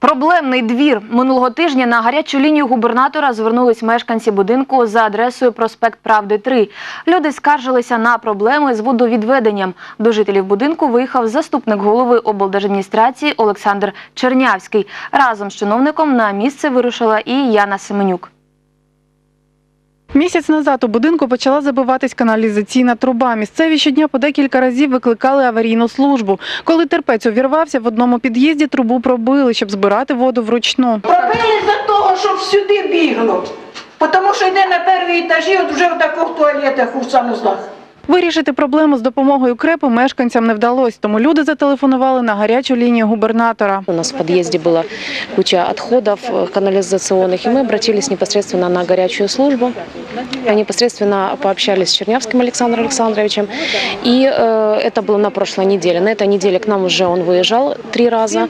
Проблемний двір минулого тижня на гарячу лінію губернатора звернулись мешканці будинку за адресою проспект Правди 3. Люди скаржилися на проблеми з водовідведенням. До жителів будинку виїхав заступник голови облдержадміністрації Олександр Чернявський. Разом з чиновником на місце вирушила і Яна Семенюк. Місяць назад у будинку почала забиватись каналізаційна труба. Місцеві щодня по декілька разів викликали аварійну службу. Коли терпець увірвався, в одному під'їзді трубу пробили, щоб збирати воду вручну. Пробили за того, щоб сюди бігло. Тому що йде на перші етажі, от вже в таких туалетах у санузлах. Вирішити проблему з допомогою крепу мешканцям не вдалося, тому люди зателефонували на гарячу лінію губернатора. У нас в подъезде была куча отходов э, канализационных, и мы обратились непосредственно на горячую службу. Э, Непосредственно пообщались с Чернявским Александром Александровичем. И э, это было на прошлой неделе. На этой неделе к нам уже он выезжал три раза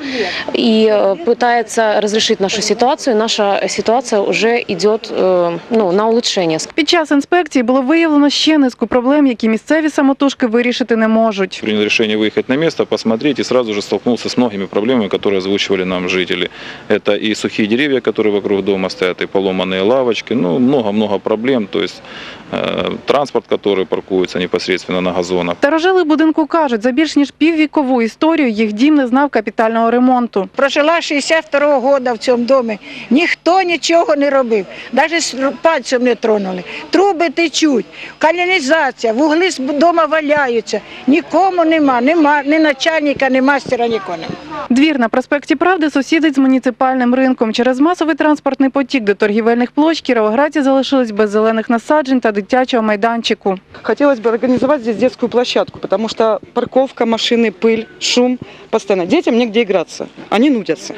и э, пытается разрешить нашу ситуацию. Наша ситуация уже идет э, ну, на улучшение. Під час інспекції було виявлено ще низку проблем, які місцеві самотужки вирішити не можуть. Принял решение выехать на место, посмотреть и сразу же столкнулся с многими проблемами, которые озвучивали нам жители. Это и сухие деревья, которые вокруг дома стоят, и поломанные лавочки, ну много-много проблем, то есть э, транспорт, который паркуется непосредственно на газонах. Старожили будинку кажуть, за більш ніж піввікову історію їх дім не знав капітального ремонту. Прожила 62-го року в цьому домі. Ніхто нічого не робив. Навіть пальцем не тронули. Труби течуть, каналізація, вугли з дома валяються. Нікому нема, нема ні начальника, ні мастера, нікого нема. Двір на проспекті Правди сусідить з муніципальним ринком. Через масовий транспортний потік до торгівельних площ кіровоградці залишились без зелених насаджень та дитячого майданчику. Хотелось бы организовать здесь детскую площадку, потому что парковка, машины, пыль, шум постоянно. Детям негде играться, они нудятся.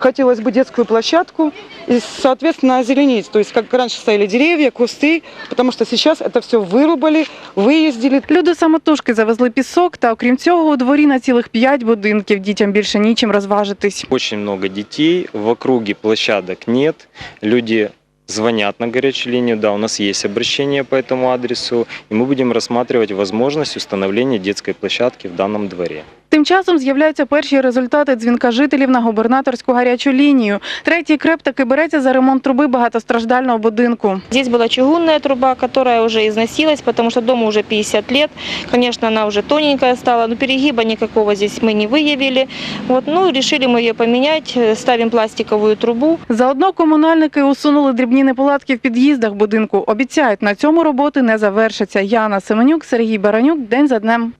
Хотелось бы детскую площадку и, соответственно, озеленить. То есть, как раньше стояли деревья, кусты, потому что сейчас это все вырубали, выездили. Люди самотужки завезли пісок, та окрім цього у дворі на цілих п'ять будинків. Дітям більше нічим розважитись. Очень много детей, в округе площадок нет, люди звонят на горячую линию, да, у нас есть обращение по этому адресу, и мы будем рассматривать возможность установления детской площадки в данном дворе. Тим часом з'являються перші результати дзвінка жителів на губернаторську гарячу лінію. Третій креп таки береться за ремонт труби багатостраждального будинку. Здесь была чугунная труба, которая уже износилась, потому что дому уже 50 лет. Конечно, она уже тоненькая стала, но перегиба никакого здесь мы не выявили. Вот, ну, решили мы ее поменять, э, ставим пластиковую трубу. Заодно комунальники усунули дрібні неполадки в під'їздах будинку. Обіцяють, на цьому роботи не завершаться. Яна Семенюк, Сергій Баранюк. День за днем.